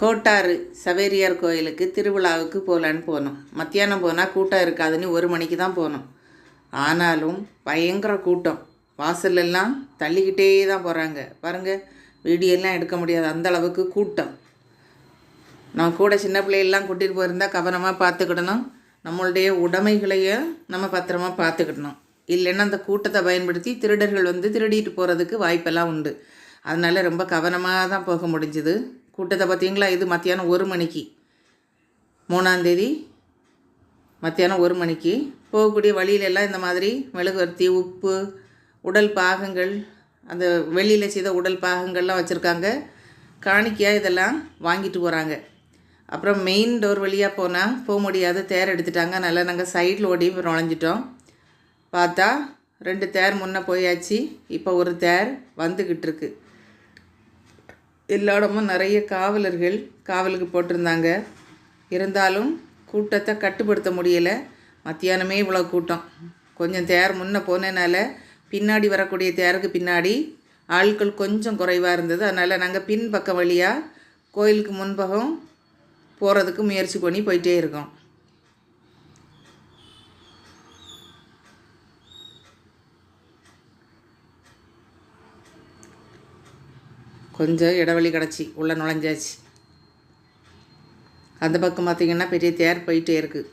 கோட்டாறு சவேரியார் கோயிலுக்கு திருவிழாவுக்கு போகலான்னு போனோம். மத்தியானம் போனால் கூட்டம் இருக்காதுன்னு ஒரு மணிக்கு தான் போனோம். ஆனாலும் பயங்கர கூட்டம். வாசல்லெல்லாம் தள்ளிக்கிட்டே தான் போகிறாங்க பாருங்கள் வீடியோலாம் எடுக்க முடியாது அந்த அளவுக்கு கூட்டம். நான் கூட சின்ன பிள்ளையெல்லாம் கூட்டிகிட்டு போயிருந்தால் கவனமாக பார்த்துக்கிடணும். நம்மளுடைய உடைமைகளையும் நம்ம பத்திரமா பார்த்துக்கிடணும். இல்லைன்னா அந்த கூட்டத்தை பயன்படுத்தி திருடர்கள் வந்து திருடிட்டு போகிறதுக்கு வாய்ப்பெல்லாம் உண்டு. அதனால் ரொம்ப கவனமாக தான் போக முடிஞ்சுது. கூட்டத்தை பார்த்தீங்களா? இது மத்தியானம் ஒரு மணிக்கு. மூணாந்தேதி மத்தியானம் ஒரு மணிக்கு. போகக்கூடிய வழியிலெல்லாம் இந்த மாதிரி மெழுகுவர்த்தி உப்பு உடல் பாகங்கள் அந்த வெளியில் செய்த உடல் பாகங்கள்லாம் வச்சுருக்காங்க. காணிக்கையாக இதெல்லாம் வாங்கிட்டு போகிறாங்க அப்புறம் மெயின் டோர் வழியாக போனால் போக முடியாது தேர் எடுத்துட்டாங்க. அதனால் நாங்கள் சைடில் ஓடி நுழைஞ்சிட்டோம். பார்த்தா ரெண்டு தேர் முன்னே போயாச்சு. இப்போ ஒரு தேர் வந்துக்கிட்டு இருக்குது எல்லா இடமும் நிறைய காவலர்கள் காவலுக்கு போட்டிருந்தாங்க. இருந்தாலும் கூட்டத்தை கட்டுப்படுத்த முடியலை. மத்தியானமே இவ்வளோ கூட்டம். கொஞ்சம் தேர் முன்ன போனதுனால பின்னாடி வரக்கூடிய தேருக்கு பின்னாடி ஆட்கள் கொஞ்சம் குறைவாக இருந்தது. அதனால் நாங்கள் பின்பக்கம் வழியாக கோயிலுக்கு முன்பகம் போகிறதுக்கு முயற்சி பண்ணி போயிட்டே இருக்கோம். கொஞ்சம் இடைவெளி கிடச்சி உள்ளே நுழைஞ்சாச்சு. அந்த பக்கம் பார்த்திங்கன்னா பெரிய தேர் போயிட்டே இருக்குது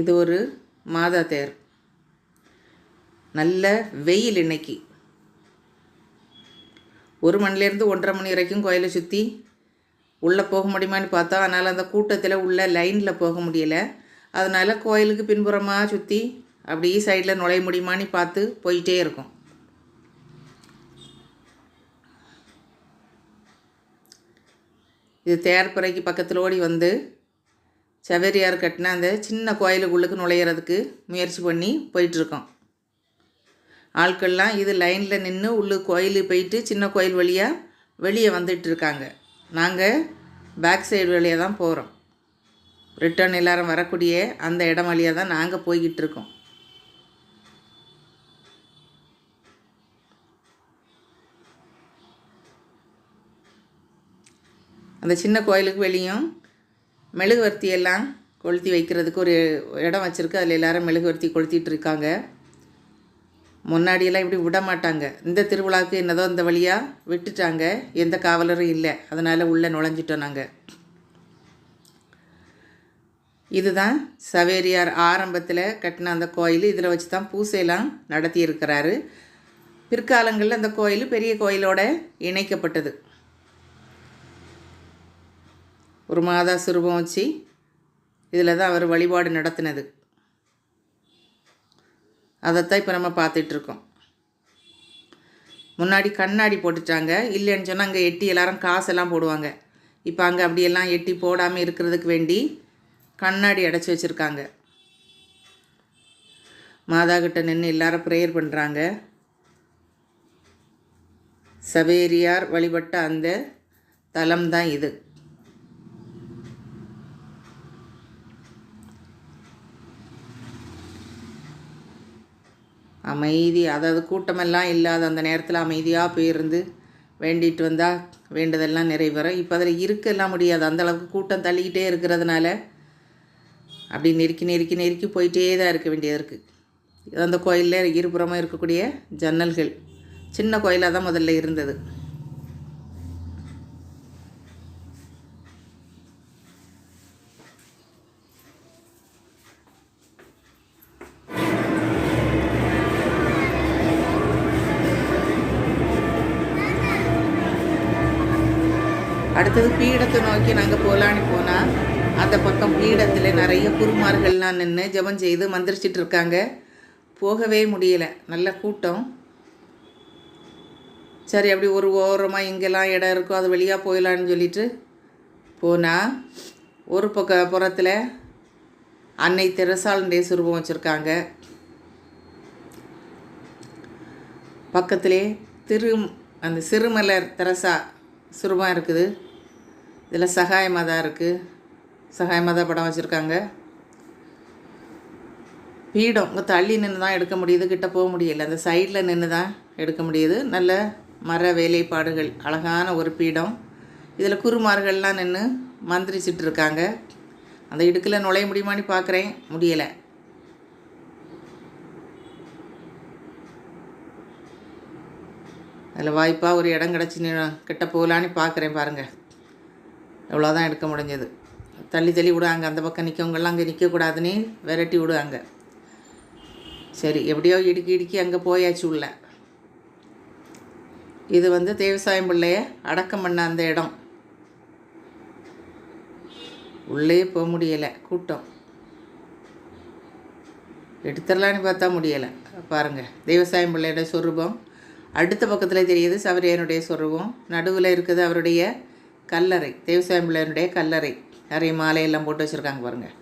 இது ஒரு மாதா தேர். நல்ல வெயில் இன்னைக்கு. ஒரு மணிலேருந்து ஒன்றரை மணி வரைக்கும் கோயிலை சுற்றி உள்ளே போக முடியுமான்னு பார்த்தா அதனால் அந்த கூட்டத்தில் உள்ள லைனில் போக முடியலை. அதனால் கோயிலுக்கு பின்புறமாக சுற்றி அப்படி சைடில் நுழைய முடியுமான்னு பார்த்து போயிட்டே இருக்கும். இது தேர்ப்புறைக்கு பக்கத்தில் ஓடி வந்து செவரியார் கட்டின அந்த சின்ன கோயிலுக்குள்ளுக்கு நுழையிறதுக்கு முயற்சி பண்ணி போயிட்டுருக்கோம் ஆட்கள்லாம் இது லைனில் நின்று உள்ளு கோயில் போயிட்டு சின்ன கோயில் வழியாக வெளியே வந்துட்டு இருக்காங்க. நாங்கள் பேக் சைடு வழியாக தான் போகிறோம் ரிட்டர்ன் எல்லாரும் வரக்கூடிய அந்த இடம் வழியாக தான் நாங்கள் போய்கிட்டு இருக்கோம். அந்த சின்ன கோயிலுக்கு வெளியும் மெழுகுவர்த்தி எல்லாம் கொளுத்தி வைக்கிறதுக்கு ஒரு இடம் வச்சுருக்கு. அதில் எல்லாரும் மெழுகுவர்த்தி கொளுத்திட்டு இருக்காங்க. முன்னாடியெல்லாம் இப்படி விட மாட்டாங்க. இந்த திருவிழாவுக்கு என்னதோ இந்த வழியாக விட்டுட்டாங்க. எந்த காவலரும் இல்லை. அதனால் உள்ளே நுழைஞ்சிட்டோம் நாங்கள் இதுதான் சவேரியார் ஆரம்பத்தில் கட்டின அந்த கோயில். இதில் வச்சு தான் பூசையெல்லாம் நடத்தியிருக்கிறாரு. பிற்காலங்களில் அந்த கோயில் பெரிய கோயிலோட இணைக்கப்பட்டது. ஒரு மாதா சுரூபம் வச்சு இதில் தான் அவர் வழிபாடு நடத்தினது. அதைத்தான் இப்போ நம்ம பார்த்துட்ருக்கோம். முன்னாடி கண்ணாடி போட்டுட்டாங்க. இல்லைன்னு சொன்னால் அங்கே எட்டி எல்லாரும் காசெல்லாம் போடுவாங்க. இப்போ அங்கே அப்படியெல்லாம் எட்டி போடாமல் இருக்கிறதுக்கு வேண்டி கண்ணாடி அடைச்சி வச்சுருக்காங்க. மாதா கிட்ட நின்று எல்லாரும் ப்ரேயர் பண்ணுறாங்க சவேரியார் வழிபட்ட அந்த தலம் தான் இது. அமைதி அதாவது கூட்டமெல்லாம் இல்லாத அந்த நேரத்தில் அமைதியாக போயிருந்து வேண்டிட்டு வந்தால் வேண்டதெல்லாம் நிறைவேறும். இப்போ அதில் இருக்கெல்லாம் முடியாது. அந்தளவுக்கு கூட்டம் தள்ளிக்கிட்டே இருக்கிறதுனால அப்படி நெருக்கி நெருக்கி நெருக்கி போயிட்டே தான் இருக்க வேண்டியது இருக்குது அந்த கோயிலில் இருபுறமாக இருக்கக்கூடிய ஜன்னல்கள் சின்ன கோயிலாக தான் முதல்ல இருந்தது. அடுத்தது பீடத்தை நோக்கி நாங்கள் போகலான்னு போனால் அந்த பக்கம் பீடத்தில் நிறைய குருமார்கள்லாம் நின்று ஜெபம் செய்து மந்திரிச்சிட்டு இருக்காங்க. போகவே முடியலை. நல்ல கூட்டம். சரி அப்படி ஒரு ஓரமாக எங்கெல்லாம் இடம் இருக்கோ அது வழியாக போயிடலான்னு சொல்லிட்டு போனால் ஒரு பக்க புறத்தில் அன்னை தெரசாளுடைய சுரூபம் வச்சுருக்காங்க. பக்கத்திலே திரு அந்த சிறுமலர் தெரசா சுரூபம் இருக்குது. இதில் சகாயமாக தான் இருக்குது சகாயமாக தான் படம் வச்சுருக்காங்க. பீடம். இங்கே தள்ளி நின்று தான் எடுக்க முடியுது. கிட்ட போக முடியல. அந்த சைடில் நின்று தான் எடுக்க முடியுது. நல்ல மர வேலைப்பாடுகள். அழகான ஒரு பீடம். இதில் குருமார்கள்லாம் நின்று மந்திரிச்சிட்டு இருக்காங்க. அந்த இடுக்கில் நுழைய முடியுமான்னு பார்க்குறேன் முடியலை. அதில் வாய்ப்பாக ஒரு இடம் கிடச்சி கிட்ட போகலான்னு பார்க்குறேன் பாருங்கள் இவ்வளோதான் எடுக்க முடிஞ்சது. தள்ளி தள்ளி விடுவாங்க அந்த பக்கம் நிற்கவங்கெல்லாம் அங்கே நிற்கக்கூடாதுன்னு விரட்டி விடுவாங்க சரி எப்படியோ இடுக்கி இடுக்கி அங்கே போயாச்சு உள்ள. இது வந்து தேவசாயம் பிள்ளைய அடக்கம் பண்ண அந்த இடம். உள்ளே போக முடியலை. கூட்டம். எடுத்துடலான்னு பார்த்தா முடியலை. பாருங்கள் தேவசாயம் பிள்ளையோட சொரூபம். அடுத்த பக்கத்தில் தெரியுது சவரியனுடைய சொருபம். நடுவில் இருக்குது அவருடைய கல்லறை தேவசாயம் பிள்ளையனுடைய கல்லறை. நிறைய மாலையெல்லாம் போட்டு வச்சுருக்காங்க பாருங்கள்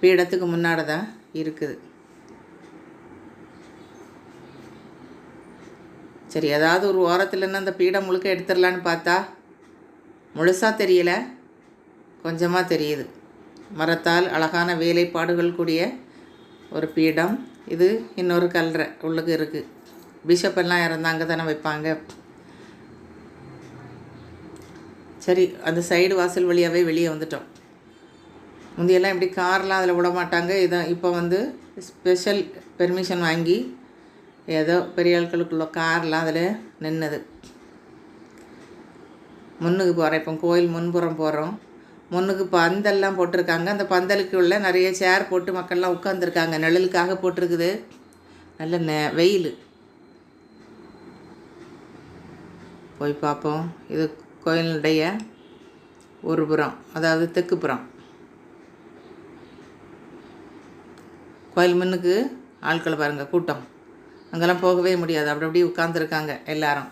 பீடத்துக்கு முன்னாடி தான் இருக்குது. சரி ஏதாவது ஒரு ஓரத்துலன்னு அந்த பீடம் முழுக்க எடுத்துடலான்னு பார்த்தா முழுசாக தெரியல. கொஞ்சமாக தெரியுது. மரத்தால் அழகான வேலைப்பாடுகள் கூடிய ஒரு பீடம். இது இன்னொரு கல்லறை உள்ளுக்கு இருக்குது பிஷப் எல்லாம் இறந்தாங்க தானே வைப்பாங்க. சரி அந்த சைடு வாசல் வழியாகவே வெளியே வந்துட்டோம். முந்தையெல்லாம் இப்படி கார்லாம் அதில் விட மாட்டாங்க இதான் இப்போ வந்து ஸ்பெஷல் பெர்மிஷன் வாங்கி ஏதோ பெரிய ஆட்களுக்குள்ள கார்லாம் அதில் நின்றுது முன்னுக்கு போகிறோம் இப்போ கோயில் முன்புறம் போகிறோம் முன்னுக்கு பந்தல்லாம் போட்டிருக்காங்க. அந்த பந்தலுக்கு உள்ள நிறைய சேர் போட்டு மக்கள்லாம் உட்காந்துருக்காங்க நிழலுக்காக போட்டிருக்குது. நல்ல நெ வெயில். போய் பார்ப்போம். இது கோயிலுடைய ஒரு புறம் அதாவது தெற்கு புறம். கோயில் முன்னுக்கு ஆட்களை பாருங்கள் கூட்டம். அங்கெல்லாம் போகவே முடியாது. அப்படி அப்படியே உட்காந்துருக்காங்க எல்லாரும்.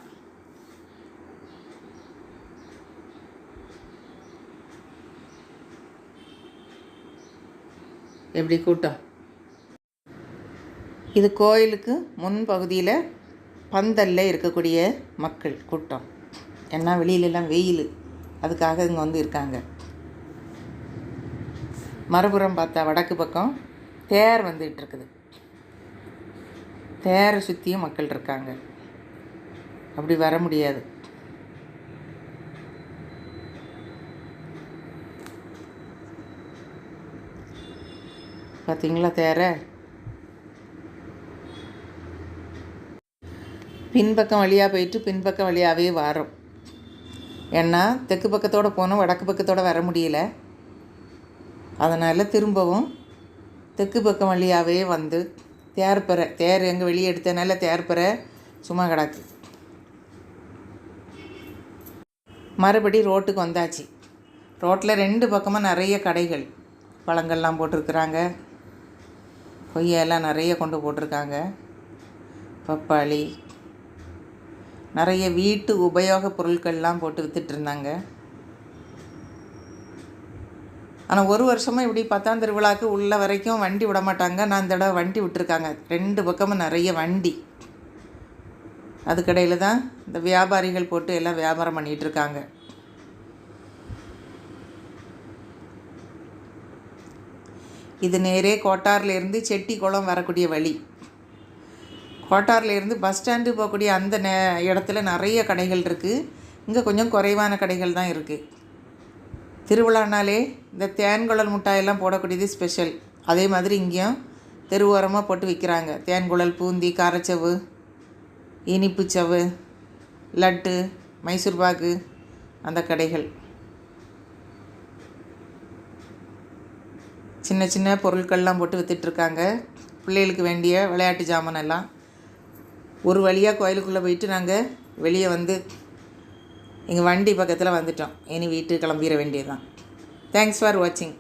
எப்படி கூட்டம்? இது கோயிலுக்கு முன்பகுதியில் பந்தல்ல இருக்கக்கூடிய மக்கள் கூட்டம். ஏன்னா வெளியிலலாம் வெயில். அதுக்காக இங்கே வந்து இருக்காங்க. மறுபுறம் பார்த்தா வடக்கு பக்கம் தேர் வந்துகிட்டு இருக்குது. தேரை சுற்றியும் மக்கள் இருக்காங்க. அப்படி வர முடியாது. பார்த்தீங்களா தேரை? பின்பக்கம் வழியாக போயிட்டு பின்பக்கம் வழியாகவே வரோம். ஏன்னா தெற்கு பக்கத்தோடு போனோம் வடக்கு பக்கத்தோடு வர முடியல. அதனால் திரும்பவும் தெற்கு பக்கம் வழியாகவே வந்து தேர்ப்பறை தேர் எங்கே வெளியே எடுத்தனால தேர்ப்பறை சும்மா கிடக்கு. மறுபடி ரோட்டுக்கு வந்தாச்சு. ரோட்டில் ரெண்டு பக்கமாக நிறைய கடைகள் பழங்கள்லாம் போட்டிருக்குறாங்க. கொய்யெல்லாம் நிறைய கொண்டு போட்டிருக்காங்க. பப்பாளி நிறைய வீட்டு உபயோகப் பொருட்கள்லாம் போட்டு வித்துட்டு இருந்தாங்க ஆனால் ஒரு வருஷமாக இப்படி பத்தாம் திருவிழாக்கு உள்ள வரைக்கும் வண்டி விட மாட்டாங்க நான் இந்த தடவை வண்டி விட்டுருக்காங்க. ரெண்டு பக்கமும் நிறைய வண்டி. அதுக்கடையில் தான் இந்த வியாபாரிகள் போட்டு எல்லாம் வியாபாரம் பண்ணிகிட்டு இருக்காங்க இது நேரே கோட்டார்லேருந்து செட்டி குளம் வரக்கூடிய வழி. கோட்டார்லேருந்து பஸ் ஸ்டாண்டு போகக்கூடிய அந்த நே இடத்துல நிறைய கடைகள் இருக்குது இங்கே கொஞ்சம் குறைவான கடைகள் தான் இருக்குது திருவிழானாலே இந்த தேன்குழல் மிட்டாயெல்லாம் போடக்கூடியது ஸ்பெஷல் அதே மாதிரி இங்கேயும் தெருவோரமாக போட்டு விற்கிறாங்க தேன்குழல் பூந்தி காரச்சவு இனிப்புச்சவு லட்டு மைசூர் பாக்கு அந்த கடைகள். சின்ன சின்ன பொருட்கள்லாம் போட்டு விற்றுட்ருக்காங்க பிள்ளைகளுக்கு வேண்டிய விளையாட்டு ஜாமான் எல்லாம் ஒரு வழியாக கோயிலுக்குள்ளே போயிட்டு நாங்கள் வெளியே வந்து எங்கள் வண்டி பக்கத்தில் வந்துட்டோம். இனி வீட்டு கிளம்பிட வேண்டியது தான் தேங்க்ஸ் ஃபார் வாட்சிங்